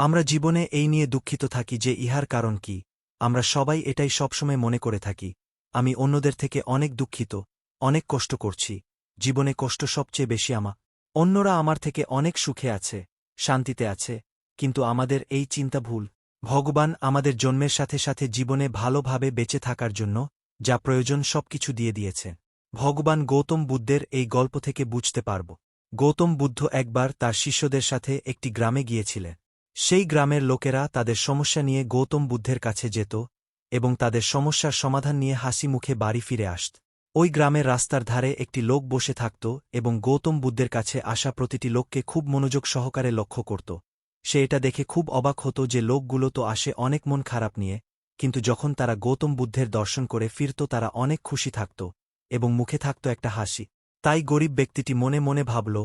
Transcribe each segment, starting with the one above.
আমরা জীবনে এই নিয়ে দুঃখিত থাকি যে ইহার কারণ কি। আমরা সবাই এটাই সবসময় মনে করে থাকি। আমি অন্যদের থেকে অনেক দুঃখিত, অনেক কষ্ট করছি। জীবনে কষ্ট সবচেয়ে বেশি আমা। অন্যরা আমার থেকে অনেক সুখে আছে, শান্তিতে আছে, কিন্তু আমাদের এই চিন্তা ভুল। ভগবান আমাদের জন্মের সাথে সাথে জীবনে ভালোভাবে বেঁচে থাকার জন্য যা প্রয়োজন সবকিছু দিয়ে দিয়েছে। ভগবান গৌতম বুদ্ধের এই গল্প থেকে বুঝতে পারব। গৌতম বুদ্ধ একবার তার শিষ্যদের সাথে একটি গ্রামে গিয়েছিলেন। সেই গ্রামের লোকেরা তাদের সমস্যা নিয়ে গৌতম বুদ্ধের কাছে যেত এবং তাদের সমস্যার সমাধান নিয়ে হাসি মুখে বাড়ি ফিরে আসত। ওই গ্রামের রাস্তার ধারে একটি লোক বসে থাকত এবং গৌতম বুদ্ধের কাছে আসা প্রতিটি লোককে খুব মনোযোগ সহকারে লক্ষ্য করত। সে এটা দেখে খুব অবাক হতো যে লোকগুলো তো আসে অনেক মন খারাপ নিয়ে, কিন্তু যখন তারা গৌতম বুদ্ধের দর্শন করে ফিরত তারা অনেক খুশি থাকত এবং মুখে থাকত একটা হাসি। তাই গরিব ব্যক্তিটি মনে মনে ভাবল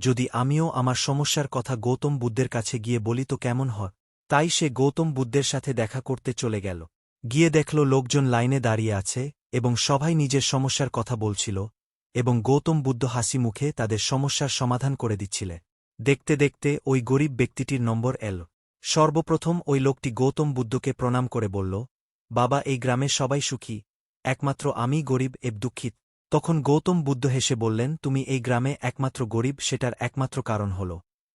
যদি আমিও আমার সমস্যার কথা গৌতম বুদ্ধের কাছে গিয়ে বলি তো কেমন হয়? তাই সে গৌতম বুদ্ধের সাথে দেখা করতে চলে গেল। গিয়ে দেখল লোকজন লাইনে দাঁড়িয়ে আছে এবং সবাই নিজের সমস্যার কথা বলছিল এবং গৌতম বুদ্ধ হাসি মুখে তাদের সমস্যার সমাধান করে দিচ্ছিলে। দেখতে দেখতে ওই গরিব ব্যক্তিটির নম্বর এল। সর্বপ্রথম ওই লোকটি গৌতম বুদ্ধকে প্রণাম করে বলল, বাবা, এই গ্রামে সবাই সুখী। একমাত্র আমি গরিব, এব দুঃখিত। তখন গৌতম বুদ্ধ হেসে বললেন, তুমি এই গ্রামে একমাত্র গরিব, সেটার একমাত্র কারণ হল।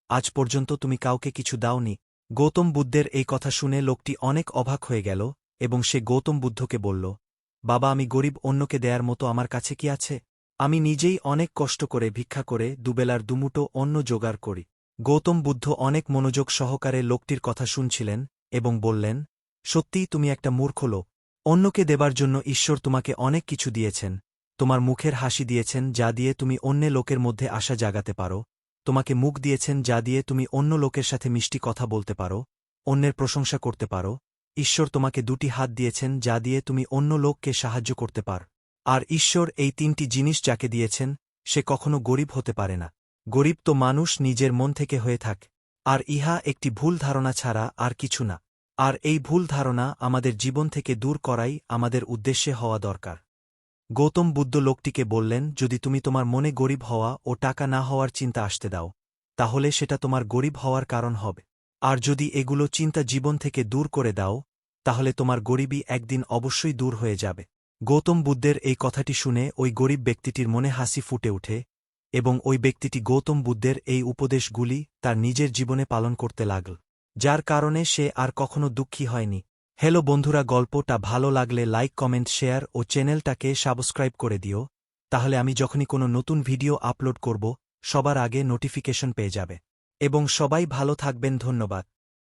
আজ পর্যন্ত তুমি কাউকে কিছু দাওনি। গৌতম বুদ্ধের এই কথা শুনে লোকটি অনেক অবাক হয়ে গেল এবং সে গৌতম বুদ্ধকে বলল, বাবা, আমি গরিব অন্যকে দেয়ার মতো আমার কাছে কি আছে? আমি নিজেই অনেক কষ্ট করে, ভিক্ষা করে, দুবেলার দুমুটো অন্ন জোগাড় করি। গৌতম বুদ্ধ অনেক মনোযোগ সহকারে লোকটির কথা শুনছিলেন এবং বললেন, সত্যিই তুমি একটা মূর্খ লোক। অন্যকে দেবার জন্য ঈশ্বর তোমাকে অনেক কিছু দিয়েছেন। তোমার মুখের হাসি দিয়েছেন যা দিয়ে তুমি অন্য লোকের মধ্যে আশা জাগাতে পারো, তোমাকে মুখ দিয়েছেন যা দিয়ে তুমি অন্য লোকের সাথে মিষ্টি কথা বলতে পারো, অন্যের প্রশংসা করতে পারো, ঈশ্বর তোমাকে দুটি হাত দিয়েছেন যা দিয়ে তুমি অন্য লোককে সাহায্য করতে পার, আর ঈশ্বর এই তিনটি জিনিস যাকে দিয়েছেন, সে কখনো গরিব হতে পারে না। গরিব তো মানুষ নিজের মন থেকে হয়ে থাক, আর ইহা একটি ভুল ধারণা ছাড়া আর কিছু না, আর এই ভুল ধারণা আমাদের জীবন থেকে দূর করাই আমাদের উদ্দেশ্যে হওয়া দরকার। গৌতম বুদ্ধ লোকটিকে বললেন, যদি তুমি তোমার মনে গরিব হওয়া ও টাকা না হওয়ার চিন্তা আসতে দাও, তাহলে সেটা তোমার গরিব হওয়ার কারণ হবে। আর যদি এগুলো চিন্তা জীবন থেকে দূর করে দাও, তাহলে তোমার গরিবই একদিন অবশ্যই দূর হয়ে যাবে গৌতম বুদ্ধের এই কথাটি শুনে ওই গরিব ব্যক্তিটির মনে হাসি ফুটে ওঠে এবং ওই ব্যক্তিটি গৌতম বুদ্ধের এই উপদেশগুলি তার নিজের জীবনে পালন করতে লাগল, যার কারণে সে আর কখনো দুঃখী হয়নি। হ্যালো বন্ধুরা, গল্পটা ভালো লাগলে লাইক, কমেন্ট, শেয়ার ও চ্যানেলটাকে সাবস্ক্রাইব করে দিও। তাহলে আমি যখনই কোনো নতুন ভিডিও আপলোড করব, সবার আগে নোটিফিকেশন পেয়ে যাবে। এবং সবাই ভালো থাকবেন, ধন্যবাদ।